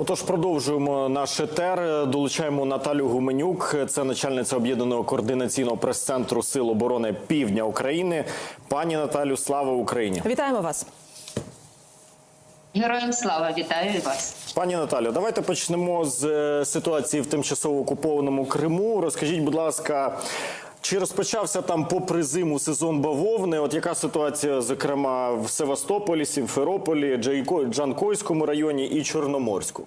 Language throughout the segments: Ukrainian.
Отож, продовжуємо наш етер. Долучаємо Наталю Гуменюк, це начальниця об'єднаного координаційного прес-центру Сил оборони Півдня України. Пані Наталю, слава Україні! Вітаємо вас. Героям слава вітаю і вас. Пані Наталю, давайте почнемо з е, ситуації в тимчасово окупованому Криму. Розкажіть, будь ласка, чи розпочався там попри зиму сезон бавовни? От яка ситуація, зокрема, в Севастополі, Сімферополі, Джанкойському районі і Чорноморську?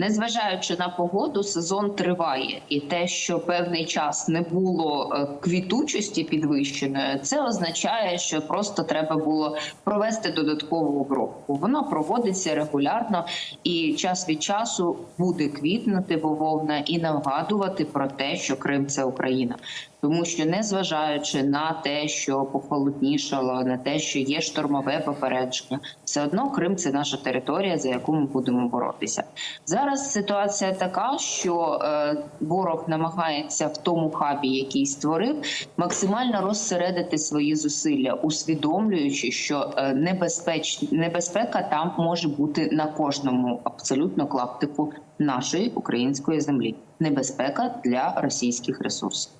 Незважаючи на погоду, сезон триває, і те, що певний час не було е, квітучості підвищеної, це означає, що просто треба було провести додаткову обробку. Вона проводиться регулярно, і час від часу буде квітнути бавовна і нагадувати про те, що Крим це Україна. Тому що незважаючи на те, що похолоднішало, на те, що є штормове попередження, все одно Крим це наша територія, за яку ми будемо боротися. Зараз ситуація така, що е, ворог намагається в тому хабі, який створив, максимально розсередити свої зусилля, усвідомлюючи, що е, небезпеч... небезпека там може бути на кожному абсолютно клаптику нашої української землі. Небезпека для російських ресурсів.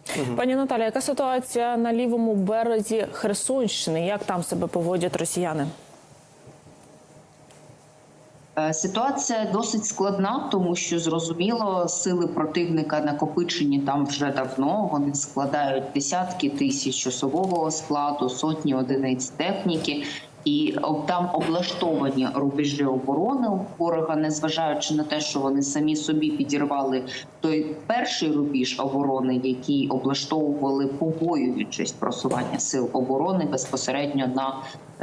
Пані Наталя, яка ситуація на лівому березі Херсонщини? Як там себе поводять росіяни? Е, Ситуація досить складна, тому що зрозуміло, сили противника накопичені там вже давно. Вони складають десятки тисяч особового складу, сотні одиниць техніки. І там облаштовані рубежі оборони у ворога, незважаючи на те, що вони самі собі підірвали той перший рубіж оборони, який облаштовували побоюючись просування сил оборони безпосередньо на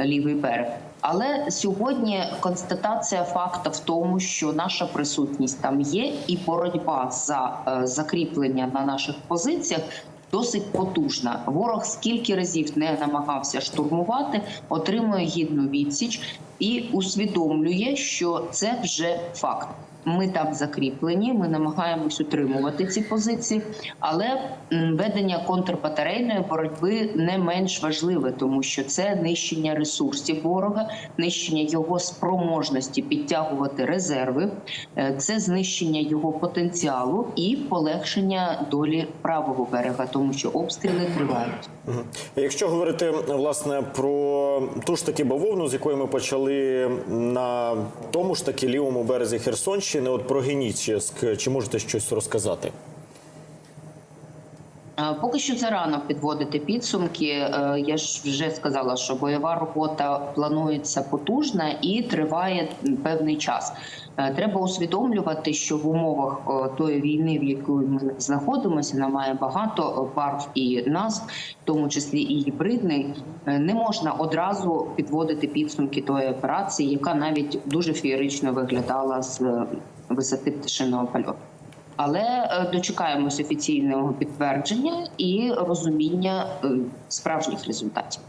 лівий берег. Але сьогодні констатація факта в тому, що наша присутність там є, і боротьба за е, закріплення на наших позиціях досить потужна. Ворог скільки разів не намагався штурмувати, отримує гідну відсіч і усвідомлює, що це вже факт. Ми там закріплені, ми намагаємось утримувати ці позиції, але ведення контрбатарейної боротьби не менш важливе, тому що це нищення ресурсів ворога, нищення його спроможності підтягувати резерви, е, це знищення його потенціалу і полегшення долі правого берега, тому що обстріли тривають. Якщо говорити власне про ту ж таки бавовну, з якої ми почали на тому ж таки лівому березі Херсонщини, от про Генічеськ, чи можете щось розказати? Е, Поки що це рано підводити підсумки. Е, Я ж вже сказала, що бойова робота планується потужна і триває певний час. Е, Треба усвідомлювати, що в умовах тої війни, в якій ми знаходимося, вона має багато барв і назв, в тому числі і гібридний. Не можна одразу підводити підсумки тої операції, яка навіть дуже феєрично виглядала з висоти пташиного польоту. Але е, дочекаємось офіційного підтвердження і розуміння е, справжніх результатів.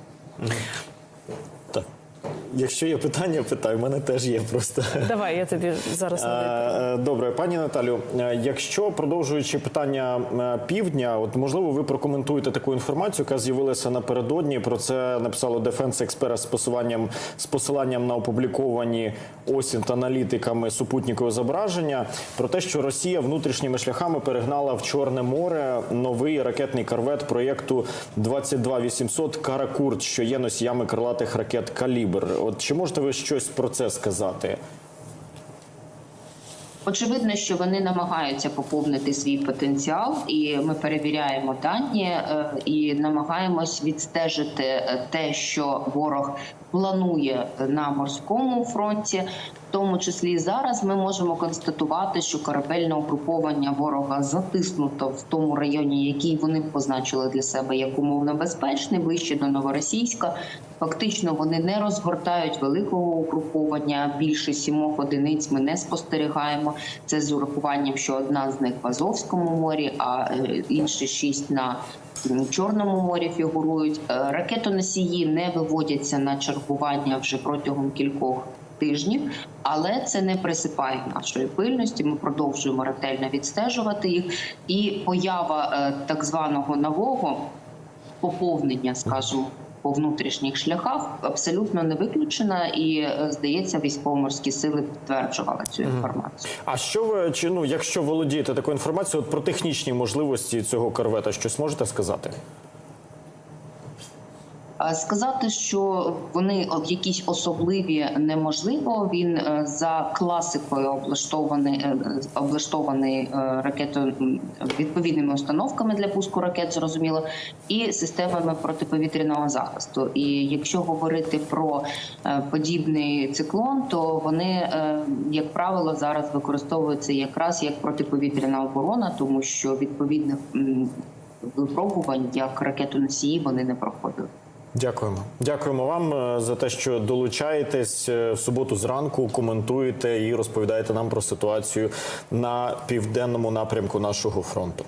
Якщо є питання, питай, в мене теж є просто. Давай, я тобі зараз. Е, е, Добре, пані Наталю, е, якщо продовжуючи питання півдня, от можливо, ви прокоментуєте таку інформацію, яка з'явилася напередодні. Про це написало Defense Express з посиланням з посиланням на опубліковані осінь та аналітиками супутникове зображення про те, що Росія внутрішніми шляхами перегнала в Чорне море новий ракетний корвет проєкту 22800 Каракурт, що є носіями крилатих ракет Калібр. От чи можете ви щось про це сказати? Очевидно, що вони намагаються поповнити свій потенціал, і ми перевіряємо дані е, і намагаємось відстежити е, те, що ворог планує на морському фронті. Тому числі і зараз ми можемо констатувати, що корабельне угруповання ворога затиснуто в тому районі, який вони позначили для себе як умовно безпечний, ближче до новоросійська. Фактично вони не розгортають великого угруповання. Більше сімох одиниць ми не спостерігаємо. Це з урахуванням, що одна з них в Азовському морі, а е, інші шість на Чорному морі фігурують. Е, Ракетоносії не виводяться на чергування вже протягом кількох тижнів, але це не присипає нашої пильності. Ми продовжуємо ретельно відстежувати їх. І поява е, так званого нового поповнення, скажімо, по внутрішніх шляхах абсолютно не виключена, і е, здається, військово-морські сили підтверджували цю інформацію. А що ви чи ну, якщо володієте такою інформацією, от про технічні можливості цього корвета, щось можете сказати? Сказати, що вони якісь особливі неможливо. Він е, за класикою облаштований е, облаштований е, ракето м, відповідними установками для пуску ракет, зрозуміло, і системами протиповітряного захисту. І якщо говорити про подібний циклон, то вони, як правило, зараз використовуються якраз як протиповітряна оборона, тому що відповідних випробувань як ракетоносії вони не проходили. Дякуємо. Дякуємо вам е, за те, що долучаєтесь е, в суботу зранку, коментуєте і розповідаєте нам про ситуацію на південному напрямку нашого фронту.